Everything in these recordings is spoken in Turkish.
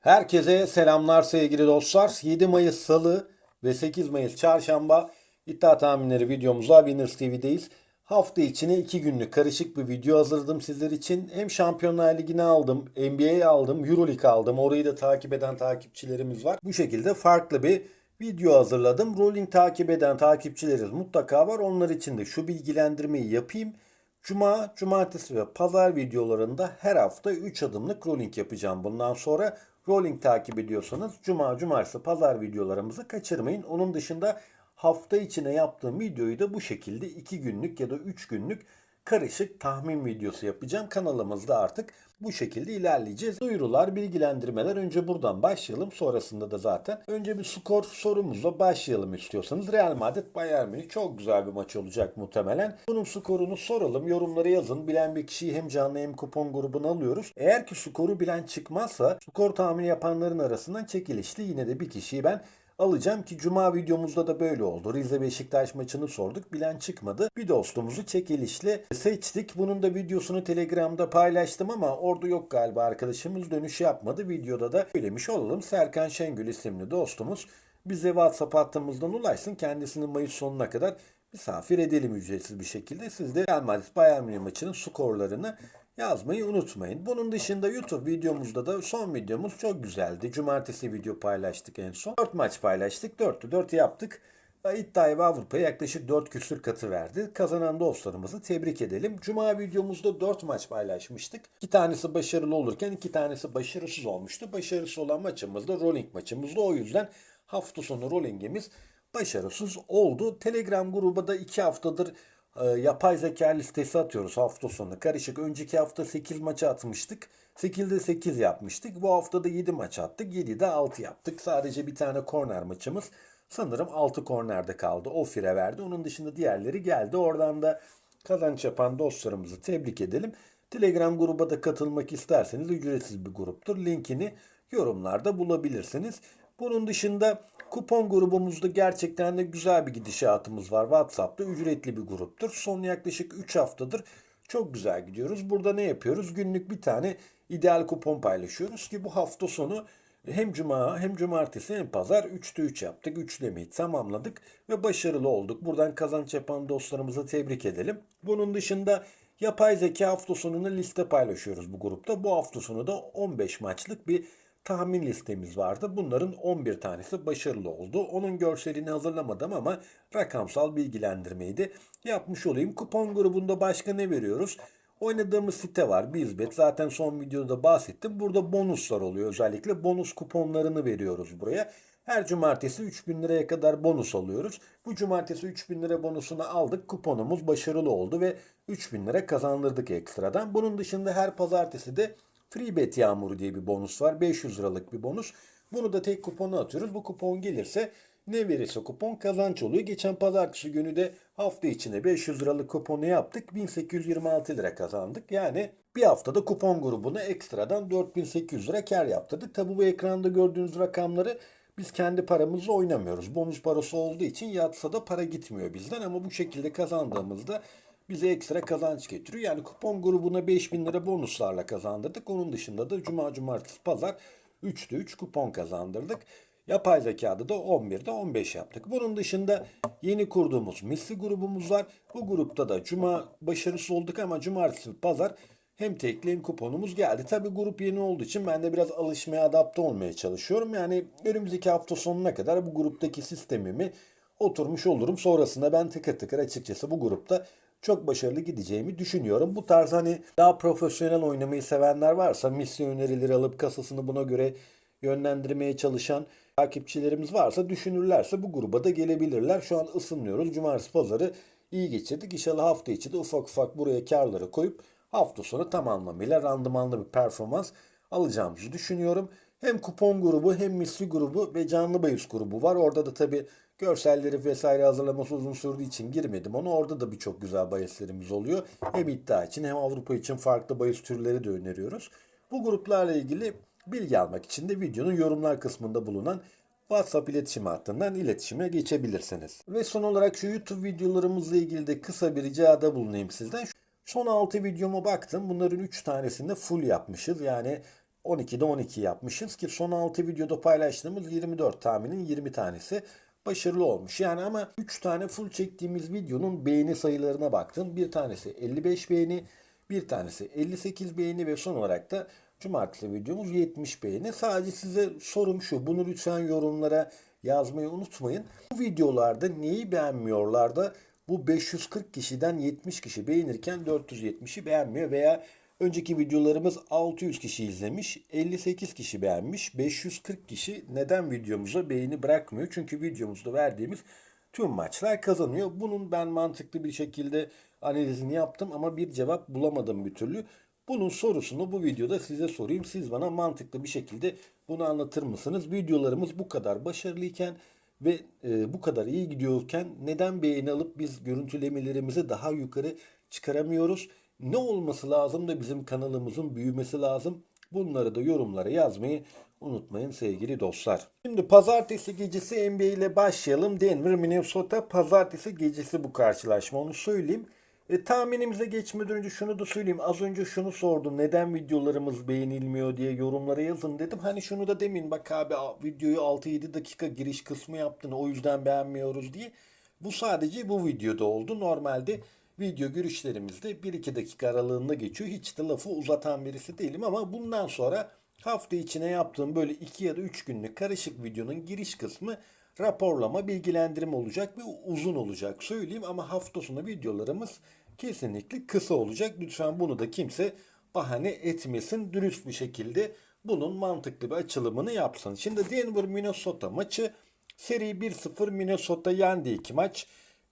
Herkese selamlar sevgili dostlar. 7 Mayıs Salı ve 8 Mayıs Çarşamba iddia tahminleri videomuzla Winners TV'deyiz. Hafta içine 2 günlük karışık bir video hazırladım sizler için. Hem Şampiyonlar Ligi'ni aldım, NBA'yi aldım, Euroleague aldım. Orayı da takip eden takipçilerimiz var. Bu şekilde farklı bir video hazırladım. Rolling takip eden takipçilerimiz mutlaka var. Onlar için de şu bilgilendirmeyi yapayım. Cuma, cumartesi ve pazar videolarında her hafta 3 adımlık rolling yapacağım. Bundan sonra rolling takip ediyorsanız cuma, cumartesi, pazar videolarımızı kaçırmayın. Onun dışında hafta içine yaptığım videoyu da bu şekilde 2 günlük ya da 3 günlük karışık tahmin videosu yapacağım. Kanalımızda artık bu şekilde ilerleyeceğiz. Duyurular, bilgilendirmeler önce buradan başlayalım. Sonrasında da zaten önce bir skor sorumuzla başlayalım istiyorsanız. Real Madrid Bayern Münih çok güzel bir maç olacak muhtemelen. Bunun skorunu soralım, yorumlara yazın. Bilen bir kişiyi hem canlı hem kupon grubuna alıyoruz. Eğer ki skoru bilen çıkmazsa skor tahmini yapanların arasından çekilişli yine de bir kişiyi ben alacağım ki cuma videomuzda da böyle oldu. Rize Beşiktaş maçını sorduk. Bilen çıkmadı. Bir dostumuzu çekilişle seçtik. Bunun da videosunu Telegram'da paylaştım ama orada yok galiba arkadaşımız dönüş yapmadı. Videoda da söylemiş olalım. Serkan Şengül isimli dostumuz bize WhatsApp hattımızdan ulaşsın. Kendisini Mayıs sonuna kadar misafir edelim ücretsiz bir şekilde. Siz de Real Madrid Bayern Münih maçının skorlarını yazmayı unutmayın. Bunun dışında YouTube videomuzda da son videomuz çok güzeldi. Cumartesi video paylaştık en son. 4 maç paylaştık. 4'te 4 yaptık. İddiayı ve Avrupa'ya yaklaşık 4 küsür katı verdi. Kazanan dostlarımızı tebrik edelim. Cuma videomuzda 4 maç paylaşmıştık. 2 tanesi başarılı olurken 2 tanesi başarısız olmuştu. Başarısız olan maçımız da rolling maçımızdı. O yüzden hafta sonu rollingimiz başarısız oldu. Telegram gruba da 2 haftadır yapay zeka listesi atıyoruz hafta sonu. Karışık. Önceki hafta 8 maçı atmıştık. 8'de 8 yapmıştık. Bu hafta da 7 maç attık. 7'de 6 yaptık. Sadece bir tane korner maçımız sanırım 6 kornerde kaldı. O fire verdi. Onun dışında diğerleri geldi. Oradan da kazanç yapan dostlarımızı tebrik edelim. Telegram gruba da katılmak isterseniz ücretsiz bir gruptur. Linkini yorumlarda bulabilirsiniz. Bunun dışında kupon grubumuzda gerçekten de güzel bir gidişatımız var. WhatsApp'ta ücretli bir gruptur. Son yaklaşık 3 haftadır çok güzel gidiyoruz. Burada ne yapıyoruz? Günlük bir tane ideal kupon paylaşıyoruz ki bu hafta sonu hem cuma hem cumartesi hem pazar 3'te 3 yaptık. Üçlemeyi tamamladık ve başarılı olduk. Buradan kazanç yapan dostlarımızı tebrik edelim. Bunun dışında yapay zeka hafta sonunu liste paylaşıyoruz bu grupta. Bu hafta sonu da 15 maçlık bir tahmin listemiz vardı. Bunların 11 tanesi başarılı oldu. Onun görselini hazırlamadım ama rakamsal bilgilendirmeyi de yapmış olayım. Kupon grubunda başka ne veriyoruz? Oynadığımız site var. Bizbet. Zaten son videoda bahsettim. Burada bonuslar oluyor özellikle. Bonus kuponlarını veriyoruz buraya. Her cumartesi 3000 liraya kadar bonus alıyoruz. Bu cumartesi 3000 lira bonusunu aldık. Kuponumuz başarılı oldu ve 3000 lira kazandırdık ekstradan. Bunun dışında her pazartesi de Free Bet Yağmuru diye bir bonus var. 500 liralık bir bonus. Bunu da tek kupona atıyoruz. Bu kupon gelirse ne verirse kupon kazanç oluyor. Geçen pazartesi günü de hafta içinde 500 liralık kuponu yaptık. 1826 lira kazandık. Yani bir haftada kupon grubuna ekstradan 4800 lira kar yaptırdık. Tabi bu ekranda gördüğünüz rakamları biz kendi paramızla oynamıyoruz. Bonus parası olduğu için yatsa da para gitmiyor bizden ama bu şekilde kazandığımızda bize ekstra kazanç getiriyor. Yani kupon grubuna 5000 lira bonuslarla kazandırdık. Onun dışında da cuma, cumartesi, pazar 3'te 3 kupon kazandırdık. Yapay zekada da 11'de 15 yaptık. Bunun dışında yeni kurduğumuz misli grubumuz var. Bu grupta da cuma başarısız olduk ama cumartesi, pazar hem tekli hem kuponumuz geldi. Tabi grup yeni olduğu için ben de biraz alışmaya adapte olmaya çalışıyorum. Yani önümüzdeki hafta sonuna kadar bu gruptaki sistemimi oturmuş olurum. Sonrasında ben tıkır tıkır açıkçası bu grupta çok başarılı gideceğimi düşünüyorum. Bu tarz hani daha profesyonel oynamayı sevenler varsa misli önerileri alıp kasasını buna göre yönlendirmeye çalışan takipçilerimiz varsa düşünürlerse bu gruba da gelebilirler. Şu an ısınıyoruz. Cumartesi pazarı iyi geçirdik. İnşallah hafta içi de ufak ufak buraya karları koyup hafta sonu tam anlamıyla randımanlı bir performans alacağımızı düşünüyorum. Hem kupon grubu hem misli grubu ve canlı bahis grubu var. Orada da tabi görselleri vesaire hazırlaması uzun sürdüğü için girmedim onu. Orada da birçok güzel bahislerimiz oluyor. Hem iddia için hem Avrupa için farklı bahis türleri de öneriyoruz. Bu gruplarla ilgili bilgi almak için de videonun yorumlar kısmında bulunan WhatsApp iletişim hattından iletişime geçebilirsiniz. Ve son olarak şu YouTube videolarımızla ilgili de kısa bir ricada bulunayım sizden. Son 6 videoma baktım. Bunların 3 tanesinde full yapmışız. Yani 12'de 12 yapmışız ki son 6 videoda paylaştığımız 24 tahminin 20 tanesi başarılı olmuş. Yani ama 3 tane full çektiğimiz videonun beğeni sayılarına baktım. Bir tanesi 55 beğeni, bir tanesi 58 beğeni ve son olarak da cumartesi videomuz 70 beğeni. Sadece size sorum şu. Bunu lütfen yorumlara yazmayı unutmayın. Bu videolarda neyi beğenmiyorlar da bu 540 kişiden 70 kişi beğenirken 470'i beğenmiyor veya önceki videolarımız 600 kişi izlemiş, 58 kişi beğenmiş, 540 kişi neden videomuza beğeni bırakmıyor? Çünkü videomuzda verdiğimiz tüm maçlar kazanıyor. Bunun ben mantıklı bir şekilde analizini yaptım ama bir cevap bulamadım bir türlü. Bunun sorusunu bu videoda size sorayım. Siz bana mantıklı bir şekilde bunu anlatır mısınız? Videolarımız bu kadar başarılıyken ve e, bu kadar iyi gidiyorken neden beğeni alıp biz görüntülemelerimizi daha yukarı çıkaramıyoruz? Ne olması lazım da bizim kanalımızın büyümesi lazım? Bunları da yorumlara yazmayı unutmayın sevgili dostlar. Şimdi pazartesi gecesi NBA ile başlayalım. Denver Minnesota pazartesi gecesi bu karşılaşma onu söyleyeyim. E, tahminimize geçmeden önce şunu da söyleyeyim. Az önce şunu sordum. Neden videolarımız beğenilmiyor diye yorumlara yazın dedim. Hani şunu da demin bak abi videoyu 6-7 dakika giriş kısmı yaptın o yüzden beğenmiyoruz diye. Bu sadece bu videoda oldu. Normalde video görüşlerimizde 1-2 dakika aralığında geçiyor. Hiç de lafı uzatan birisi değilim ama bundan sonra hafta içine yaptığım böyle 2 ya da 3 günlük karışık videonun giriş kısmı raporlama, bilgilendirme olacak ve uzun olacak söyleyeyim ama hafta sonu videolarımız kesinlikle kısa olacak. Lütfen bunu da kimse bahane etmesin. Dürüst bir şekilde bunun mantıklı bir açılımını yapsın. Şimdi Denver Minnesota maçı seri 1-0 Minnesota yendi iki maç.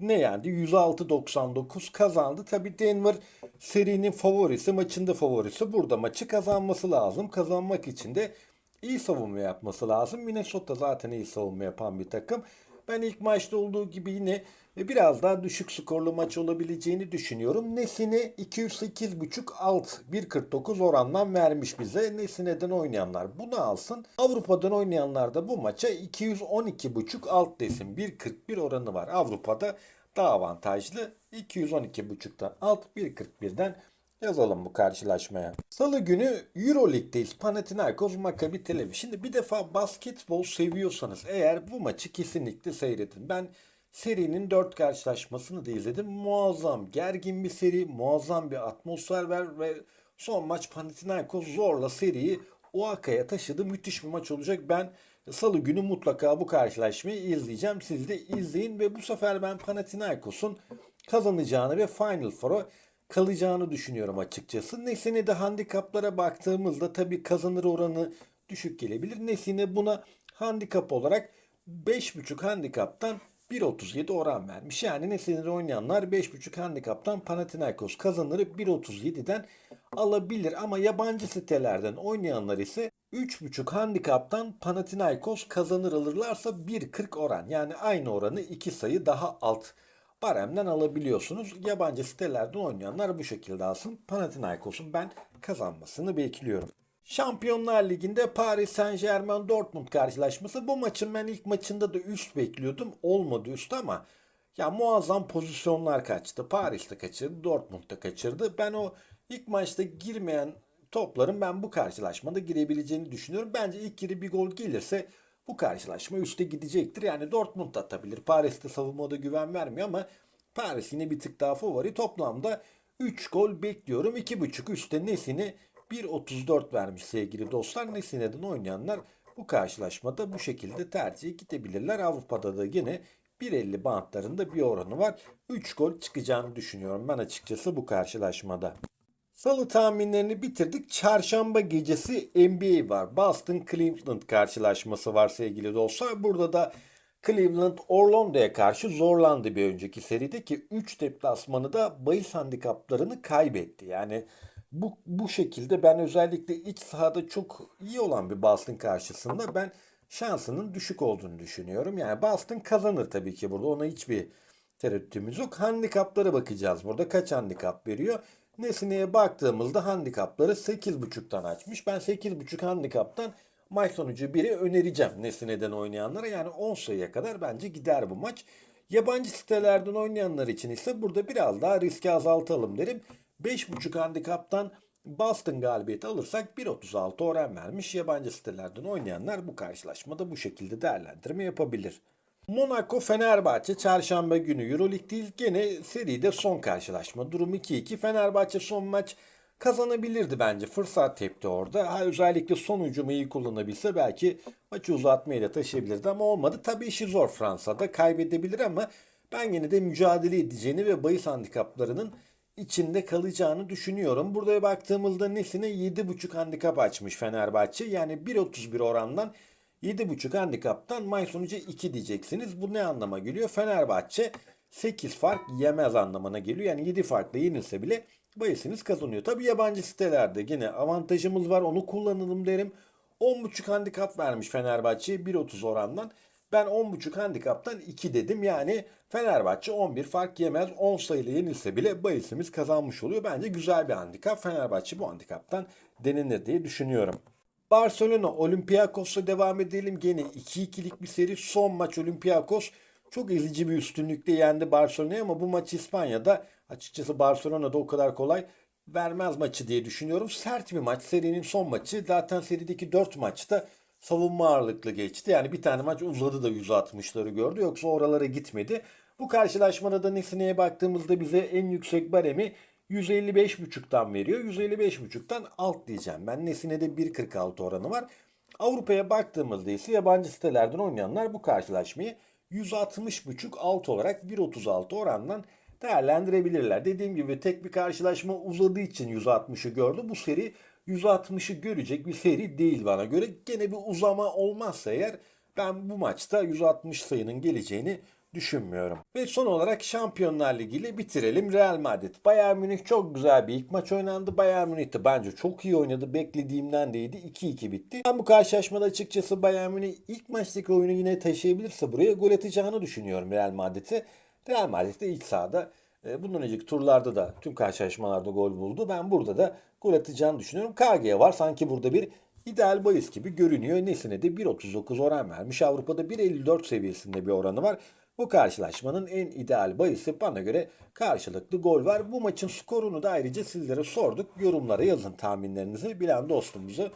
Ne yendi? 106-99 kazandı. Tabi Denver serinin favorisi, maçın da favorisi. Burada maçı kazanması lazım. Kazanmak için de iyi savunma yapması lazım. Minnesota zaten iyi savunma yapan bir takım. Ben ilk maçta olduğu gibi yine biraz daha düşük skorlu maç olabileceğini düşünüyorum. Nesine 208.5 alt 1.49 orandan vermiş bize. Nesine'den oynayanlar bunu alsın. Avrupa'dan oynayanlar da bu maça 212.5 alt desin. 1.41 oranı var. Avrupa'da daha avantajlı. 212.5'tan alt 1.41'den Yazalım bu karşılaşmaya. Salı günü Euroleague'deyiz. Panathinaikos Maccabi Tel Aviv. Şimdi bir defa basketbol seviyorsanız eğer bu maçı kesinlikle seyredin. Ben serinin 4 karşılaşmasını da izledim. Muazzam, gergin bir seri, muazzam bir atmosfer var ve son maç Panathinaikos zorla seriyi Oaxaca'ya taşıdı. Müthiş bir maç olacak. Ben salı günü mutlaka bu karşılaşmayı izleyeceğim. Siz de izleyin ve bu sefer ben Panathinaikos'un kazanacağını ve Final Four'a kalacağını düşünüyorum açıkçası. Nesine de handikaplara baktığımızda tabii kazanır oranı düşük gelebilir. Nesine buna handikap olarak 5.5 handikaptan 1.37 oran vermiş. Yani Nesine'de oynayanlar 5.5 handikaptan Panathinaikos kazanırı 1.37'den alabilir. Ama yabancı sitelerden oynayanlar ise 3.5 handikaptan Panathinaikos kazanır alırlarsa 1.40 oran. Yani aynı oranı 2 sayı daha alt baremden alabiliyorsunuz. Yabancı sitelerden oynayanlar bu şekilde alsın. Panathinaikos'un ben kazanmasını bekliyorum. Şampiyonlar Ligi'nde Paris Saint Germain Dortmund karşılaşması. Bu maçın ben ilk maçında da üst bekliyordum. Olmadı üst ama ya muazzam pozisyonlar kaçtı. Paris'te kaçırdı, Dortmund'da kaçırdı. Ben o ilk maçta girmeyen topların ben bu karşılaşmada girebileceğini düşünüyorum. Bence ilk giri bir gol gelirse bu karşılaşma üste gidecektir. Yani Dortmund atabilir. Paris'te savunmada güven vermiyor ama Paris yine bir tık daha favori. Toplamda 3 gol bekliyorum. 2.5 üstte Nesini 1.34 vermiş sevgili dostlar. Nesine'den oynayanlar bu karşılaşmada bu şekilde tercih gidebilirler. Avrupa'da da yine 1.50 bantlarında bir oranı var. 3 gol çıkacağını düşünüyorum ben açıkçası bu karşılaşmada. Salı tahminlerini bitirdik. Çarşamba gecesi NBA var. Boston Cleveland karşılaşması var sevgili dostlar. Burada da Cleveland Orlando'ya karşı zorlandı bir önceki seride ki 3 deplasmanı da bahis handikaplarını kaybetti. Yani bu, bu şekilde ben özellikle iç sahada çok iyi olan bir Boston karşısında ben şansının düşük olduğunu düşünüyorum. Yani Boston kazanır tabii ki burada ona hiçbir tereddütümüz yok. Handikaplara bakacağız burada. Kaç handikap veriyor? Nesine'ye baktığımızda handikapları 8.5'tan açmış. Ben 8.5 handikaptan maç sonucu 1'i önereceğim Nesine'den oynayanlara. Yani 10 sayıya kadar bence gider bu maç. Yabancı sitelerden oynayanlar için ise burada biraz daha riski azaltalım derim. 5.5 handikaptan Boston galibiyeti alırsak 1.36 oran vermiş. Yabancı sitelerden oynayanlar bu karşılaşmada bu şekilde değerlendirme yapabilir. Monaco Fenerbahçe çarşamba günü Euroleague'deyiz. Gene seride son karşılaşma. Durum 2-2. Fenerbahçe son maç kazanabilirdi bence. Fırsat tepti orada. Ha, özellikle son hücumu iyi kullanabilse belki maçı uzatmaya da taşıyabilirdi ama olmadı. Tabii işi zor Fransa'da. Kaybedebilir ama ben yine de mücadele edeceğini ve bahis handikaplarının içinde kalacağını düşünüyorum. Burada baktığımızda Nesine 7.5 handikap açmış Fenerbahçe. Yani 1.31 orandan 7.5 handikaptan may sonucu 2 diyeceksiniz. Bu ne anlama geliyor? Fenerbahçe 8 fark yemez anlamına geliyor. Yani 7 farkla yenilse bile bayısınız kazanıyor. Tabi yabancı sitelerde yine avantajımız var onu kullanalım derim. 10.5 handikap vermiş Fenerbahçe 1.30 orandan. Ben 10.5 handikaptan 2 dedim. Yani Fenerbahçe 11 fark yemez. 10 sayıyla yenilse bile bahisimiz kazanmış oluyor. Bence güzel bir handikap. Fenerbahçe bu handikaptan denenir diye düşünüyorum. Barcelona Olympiakos'la devam edelim. Gene 2-2'lik bir seri. Son maç Olympiakos çok ezici bir üstünlükle yendi Barcelona'yı ama bu maç İspanya'da açıkçası Barcelona'da o kadar kolay vermez maçı diye düşünüyorum. Sert bir maç. Serinin son maçı. Zaten serideki 4 maçta savunma ağırlıklı geçti. Yani bir tane maç uzadı da 160'ları gördü. Yoksa oralara gitmedi. Bu karşılaşmada da Nesine'ye baktığımızda bize en yüksek baremi 155.5'tan veriyor. 155.5'tan alt diyeceğim. Ben Nesine'de 1.46 oranı var. Avrupa'ya baktığımızda ise yabancı sitelerden oynayanlar bu karşılaşmayı 160.5 alt olarak 1.36 orandan değerlendirebilirler. Dediğim gibi tek bir karşılaşma uzadığı için 160'ı gördü. Bu seri 160'ı görecek bir seri değil bana göre. Gene bir uzama olmazsa eğer ben bu maçta 160 sayının geleceğini düşünmüyorum. Ve son olarak Şampiyonlar Ligi ile bitirelim. Real Madrid. Bayern Münih çok güzel bir ilk maç oynandı. Bayern Münih de bence çok iyi oynadı. Beklediğimden değildi. 2-2 bitti. Ben bu karşılaşmada açıkçası Bayern Münih ilk maçtaki oyunu yine taşıyabilirse buraya gol atacağını düşünüyorum Real Madrid'e. Real Madrid de ilk sahada e, bundan önceki turlarda da tüm karşılaşmalarda gol buldu. Ben burada da gol atacağını düşünüyorum. KG var. Sanki burada bir ideal bahis gibi görünüyor. Nesine de 1.39 oran vermiş. Avrupa'da 1.54 seviyesinde bir oranı var. Bu karşılaşmanın en ideal bahisi bana göre karşılıklı gol var. Bu maçın skorunu da ayrıca sizlere sorduk. Yorumlara yazın tahminlerinizi. Bilen dostumuzu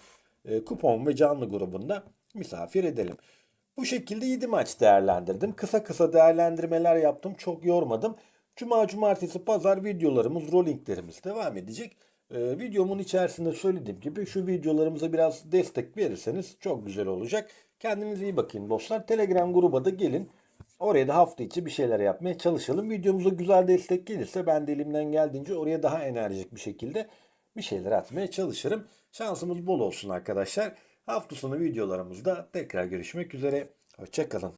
e, kupon ve canlı grubunda misafir edelim. Bu şekilde 7 maç değerlendirdim. Kısa kısa değerlendirmeler yaptım. Çok yormadım. Cuma, cumartesi, pazar videolarımız, rollinglerimiz devam edecek. Ee, videomun içerisinde söylediğim gibi şu videolarımıza biraz destek verirseniz çok güzel olacak. Kendinize iyi bakın dostlar. Telegram gruba da gelin. Oraya da hafta içi bir şeyler yapmaya çalışalım. Videomuza güzel destek gelirse ben de elimden geldiğince oraya daha enerjik bir şekilde bir şeyler atmaya çalışırım. Şansımız bol olsun arkadaşlar. Hafta sonu videolarımızda tekrar görüşmek üzere. Hoşçakalın.